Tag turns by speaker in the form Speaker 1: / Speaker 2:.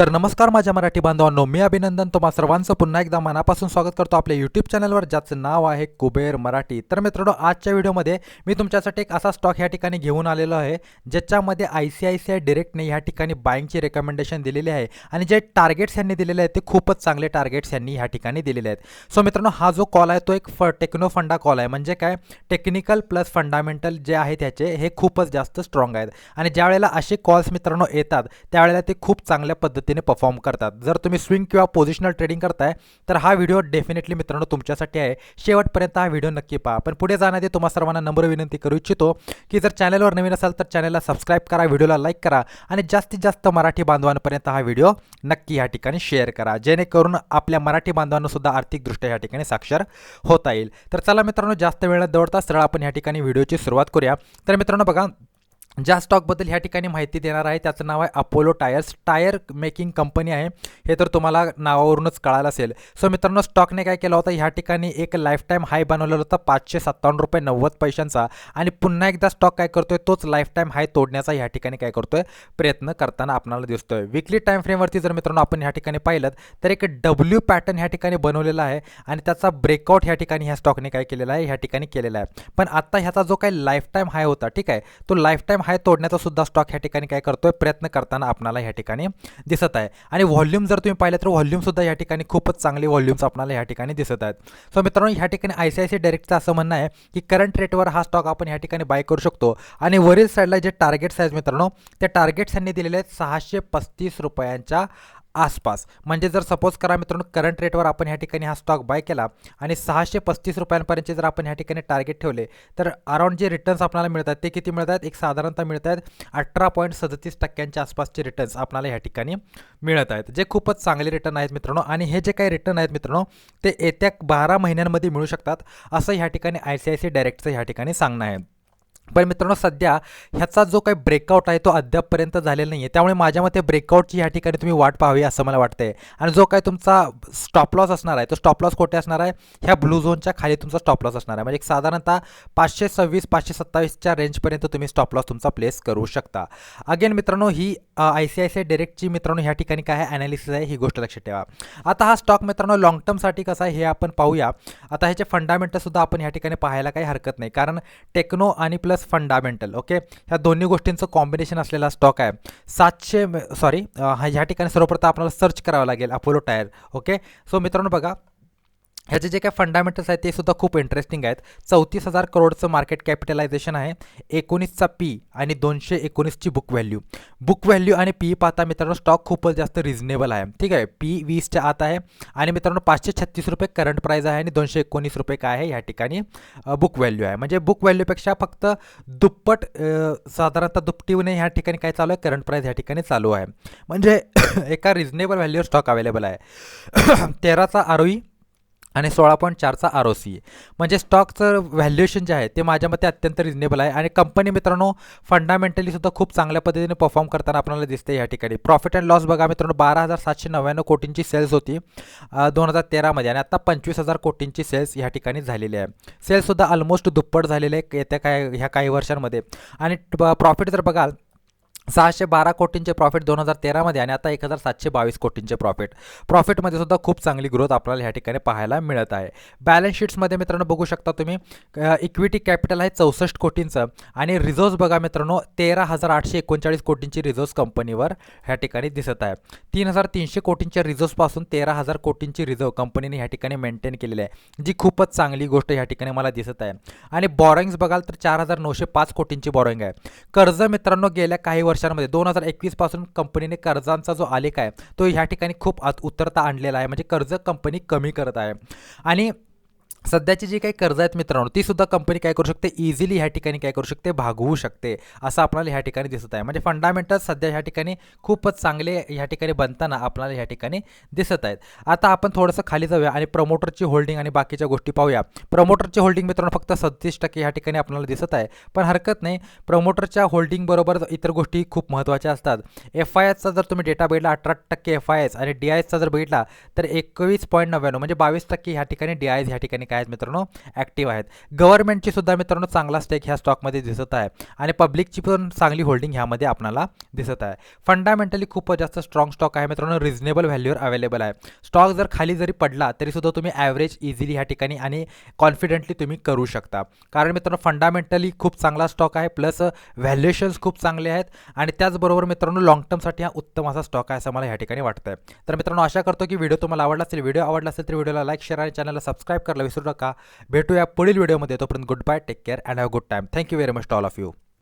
Speaker 1: तर नमस्कार माझ्या मराठी बांधवांनो मी अभिनंदन तुम्हा सर्वांचं. पुन्हा एकदा मनापासून स्वागत करतो आपल्या यूट्यूब चॅनलवर ज्याचं नाव आहे कुबेर मराठी. तर मित्रांनो आजच्या व्हिडिओमध्ये मी तुमच्यासाठी एक असा स्टॉक ह्या ठिकाणी घेऊन आलेलो आहे ज्याच्यामध्ये I C I C I डिरेक्टने ह्या ठिकाणी बाईंगची रेकमेंडेशन दिलेली आहे आणि जे टार्गेट्स यांनी दिलेले आहेत ते खूपच चांगले टार्गेट्स यांनी ह्या ठिकाणी दिलेले आहेत. सो मित्रांनो हा जो कॉल आहे तो एक फ टेक्नो फंडा कॉल आहे. म्हणजे काय? टेक्निकल प्लस फंडामेंटल जे आहे त्याचे हे खूपच जास्त स्ट्रॉंग आहेत. आणि ज्यावेळेला असे कॉल्स मित्रांनो येतात त्यावेळेला ते खूप चांगल्या पद्धतीने परफॉर्म करतात. जर तुम्ही स्विंग किंवा पोझिशनल ट्रेडिंग करताय तर हा व्हिडिओ डेफिनेटली मित्रांनो तुमच्यासाठी आहे. शेवटपर्यंत हा व्हिडिओ नक्की पहा. पण पुढे जाण्याआधी तुम्हा सर्वांना नंबर विनंती करू इच्छितो की जर चॅनलवर नवीन असाल तर चॅनलला सबस्क्राईब करा व्हिडिओला लाईक करा आणि जास्तीत जास्त मराठी बांधवांपर्यंत हा व्हिडिओ नक्की या ठिकाणी शेअर करा. जेणेकरून आपल्या मराठी बांधवांनासुद्धा आर्थिकदृष्ट्या या ठिकाणी साक्षर होता येईल. तर चला मित्रांनो जास्त वेळ दौडता सरळ आपण या ठिकाणी व्हिडिओची सुरुवात करूया. तर मित्रांनो बघा ज्या स्टॉकबद्दल ह्या ठिकाणी माहिती देणार आहे त्याचं नाव आहे Apollo Tyres. Tyre making company आहे. हे तर तुम्हाला नावावरूनच कळालं असेल. सो मित्रांनो स्टॉकने काय केलं होतं? ह्या ठिकाणी एक लाईफ टाईम हाय बनवलेला होता पाचशे सत्तावन्न रुपये नव्वद पैशांचा. आणि पुन्हा एकदा स्टॉक काय करतोय? तोच लाईफ टाईम हाय तोडण्याचा ह्या ठिकाणी काय करतोय? प्रयत्न करताना आपल्याला दिसतोय. विकली टाईम फ्रेमवरती जर मित्रांनो आपण ह्या ठिकाणी पाहिलं तर एक डब्ल्यू पॅटर्न ह्या ठिकाणी बनवलेला आहे. आणि त्याचा ब्रेकआउट ह्या ठिकाणी ह्या स्टॉकने काय केलेला आहे? ह्या ठिकाणी केलेला आहे. पण आत्ता ह्याचा जो काही लाईफ टाईम हाय होता ठीक आहे? तो लाईफ टाईम हाय तोडण्याचा सुद्धा स्टॉक ह्या ठिकाणी काय करतोय प्रयत्न करताना आपणाला ह्या ठिकाणी दिसत आहे. आणि व्हॉल्यूम जर तुम्ही पाहिलं तर व्हॉल्यूम सुद्धा या ठिकाणी खूपच चांगले व्हॉल्यूम्स आपल्याला ह्या ठिकाणी दिसत आहेत. सो मित्रांनो ह्या ठिकाणी आय सी आय सी डायरेक्टचं असं म्हणणं आहे की करंट रेटवर हा स्टॉक आपण ह्या ठिकाणी बाय करू शकतो. आणि वरील साईडला जे टार्गेट्स आहेत मित्रांनो ते टार्गेट्स यांनी दिलेले आहेत सहाशे पस्तीस रुपयांच्या आसपास. म्हणजे जर सपोज करा मित्रांनो करंट रेटवर आपण ह्या ठिकाणी हा स्टॉक बाय केला आणि सहाशे पस्तीस रुपयांपर्यंतचे जर आपण ह्या ठिकाणी टार्गेट ठेवले तर अराउंड जे रिटर्न्स आपल्याला मिळतात ते किती मिळतात? एक साधारणतः मिळत आहेत अठरा पॉईंट सदतीस टक्क्यांच्या आसपासचे रिटर्न्स आपल्याला ह्या ठिकाणी मिळत आहेत. जे खूपच चांगले रिटर्न आहेत मित्रांनो आणि हे जे काही रिटर्न आहेत मित्रांनो ते येत्या बारा महिन्यांमध्ये मिळू शकतात असं ह्या ठिकाणी आय सी आय सी डायरेक्टचं ह्या ठिकाणी सांगणं आहे. पण मित्रांनो सध्या ह्याचा जो काही ब्रेकआउट आहे तो अद्यापपर्यंत झालेला नाही आहे त्यामुळे माझ्या मते ब्रेकआउटची ह्या ठिकाणी तुम्ही वाट पाहावी असं मला वाटतंय. आणि जो काही तुमचा स्टॉप लॉस असणार आहे तो स्टॉप लॉस कोठे असणार आहे ह्या ब्लू झोनच्या खाली तुमचा स्टॉप लॉस असणार आहे. म्हणजे एक साधारणतः पाचशे सव्वीस पाचशे सत्तावीसच्या रेंजपर्यंत तुम्ही स्टॉप लॉस तुमचा प्लेस करू शकता. अगेन मित्रांनो ही I C I C I डायरेक्टची मित्रांनो ह्या ठिकाणी काय आहे? ॲनालिसिस आहे ही गोष्ट लक्षात ठेवा. आता हा स्टॉक मित्रांनो लॉंग टर्मसाठी कसा आहे हे आपण पाहूया. आता ह्याचे फंडामेंटलसुद्धा आपण ह्या ठिकाणी पाहायला काही हरकत नाही. कारण टेक्नो आणि प्लस फंडामेंटल ओके ह्या दोन्ही गोष्टींचं कॉम्बिनेशन असलेला स्टॉक आहे. सातशे सॉरी ह्या ठिकाणी सर्वप्रथम आपल्याला सर्च करावं लागेल अपोलो टायर ओके सो मित्रांनो बघा ह्याचे जे काही फंडामेंटल्स आहेत ते सुद्धा खूप इंटरेस्टिंग आहेत. चौतीस हजार करोडचं मार्केट कॅपिटलायझेशन आहे. एकोणीसचा पी आणि दोनशे एकोणीसची बुक व्हॅल्यू बुक व्हॅल्यू आणि पी पाहता मित्रांनो स्टॉक खूपच जास्त रिझनेबल आहे. ठीक आहे? पी वीसच्या आत आहे. आणि मित्रांनो पाचशे छत्तीस रुपये करंट प्राईज आहे आणि दोनशे एकोणीस रुपये काय आहे ह्या ठिकाणी बुक व्हॅल्यू आहे. म्हणजे बुक व्हॅल्यूपेक्षा फक्त दुप्पट साधारणतः दुपटीवने ह्या ठिकाणी काय चालू आहे? करंट प्राईज ह्या ठिकाणी चालू आहे. म्हणजे एका रिझनेबल व्हॅल्यूवर स्टॉक अवेलेबल आहे. तेराचा आरोई आणि सोळा पॉईंट चारचा आर ओ सी म्हणजे स्टॉकचं व्हॅल्युएशन जे आहे ते माझ्या मते अत्यंत रिजनेबल आहे. आणि कंपनी मित्रांनो फंडामेंटली सुद्धा खूप चांगल्या पद्धतीने परफॉर्म करताना आपल्याला दिसते या ठिकाणी. प्रॉफिट अँड लॉस बघा मित्रांनो बारा हजार सातशे नव्याण्णव कोटींची सेल्स होती दोन हजार तेरामध्ये. आणि आता पंचवीस हजार कोटींची सेल्स या ठिकाणी झालेली आहे. सेल्ससुद्धा ऑलमोस्ट दुप्पट झालेले आहे येत्या काय ह्या काही वर्षांमध्ये. आणि प्रॉफिट जर बघाल सहाशे बारा कोटींचे प्रॉफिट दोन हजार तेरामध्ये आणि आता एक हजार सातशे बावीस कोटींचे प्रॉफिट प्रॉफिटमध्ये सुद्धा खूप चांगली ग्रोथ आपल्याला ह्या ठिकाणी पाहायला मिळत आहे. बॅलन्स शीट्समध्ये मित्रांनो बघू शकता तुम्ही इक्विटी कॅपिटल आहे चौसष्ट कोटींचं आणि रिझर्व्स बघा मित्रांनो तेरा हजार आठशे एकोणचाळीस कोटींची रिझर्व्स कंपनीवर ह्या ठिकाणी दिसत आहे. तीन हजार तीनशे कोटींच्या रिझर्व्सपासून तेरा हजार कोटींची रिझर्व कंपनीने ह्या ठिकाणी मेंटेन केलेली आहे जी खूपच चांगली गोष्ट ह्या ठिकाणी मला दिसत आहे. आणि बॉरोईंग्स बघाल तर चार हजार नऊशे पाच कोटींची बॉरोईंग आहे. कर्ज मित्रांनो गेल्या काही वर्ष वर्षांमध्ये दोन हजार एकवीसपासून कंपनीने कर्जांचा जो आलेख आहे तो ह्या ठिकाणी खूप उत्तरता उतरता आणलेला आहे. म्हणजे कर्ज कंपनी कमी करत आहे. आणि सध्याची जी काही कर्ज आहेत मित्रांनो ती सुद्धा कंपनी काय करू शकते? इझिली ह्या ठिकाणी काय करू शकते? भागवू शकते असं आपल्याला ह्या ठिकाणी दिसत आहे. म्हणजे फंडामेंटल सध्या ह्या ठिकाणी खूपच चांगले ह्या ठिकाणी बनताना आपल्याला ह्या ठिकाणी दिसत आहेत. आता आपण थोडंसं खाली जाऊया आणि प्रमोटरची होल्डिंग आणि बाकीच्या गोष्टी पाहूया. प्रमोटरची होल्डिंग मित्रांनो फक्त सत्तीस टक्के ह्या ठिकाणी आपल्याला दिसत आहे. पण हरकत नाही प्रमोटरच्या होल्डिंगबरोबर इतर गोष्टी खूप महत्त्वाच्या असतात. एफ आय एसचा जर तुम्ही डेटा बघितला अठरा टक्के एफ आय एस आणि डी आय एसचा जर बघितला तर एकवीस पॉईंट नव्याण्णव म्हणजे बावीस टक्के ह्या ठिकाणी डी आय एस ह्या ठिकाणी काय आहेत मित्रांनो? ॲक्टिव्ह आहेत. गव्हर्नमेंटची सुद्धा मित्रांनो चांगला स्टेक ह्या स्टॉकमध्ये दिसत आहे आणि पब्लिकची पण चांगली होल्डिंग ह्यामध्ये आपल्याला दिसत आहे. फंडामेंटली खूप जास्त स्ट्रॉंग स्टॉक आहे मित्रांनो. रिझनेबल व्हॅल्यूवर अवेलेबल आहे. स्टॉक जर खाली जरी पडला तरी सुद्धा तुम्ही ॲव्हरेज इझिली ह्या ठिकाणी आणि कॉन्फिडेंटली तुम्ही करू शकता. कारण मित्रांनो फंडामेंटली खूप चांगला स्टॉक आहे प्लस व्हॅल्युएशन्स खूप चांगले आहेत आणि त्याचबरोबर मित्रांनो लॉंग टर्मसाठी हा उत्तम असा स्टॉक आहे असं मला ह्या ठिकाणी वाटतं तर मित्रांनो आशा करतो की व्हिडिओ तुम्हाला आवडला असेल व्हिडिओ आवडला असेल तर व्हिडिओला लाईक शेअर आणि चॅनलला सबस्क्राईब करायला विसरू नका. भेटूया पुढील व्हिडिओमध्ये. तोपर्यंत good bye take care and have good time thank you very much all of you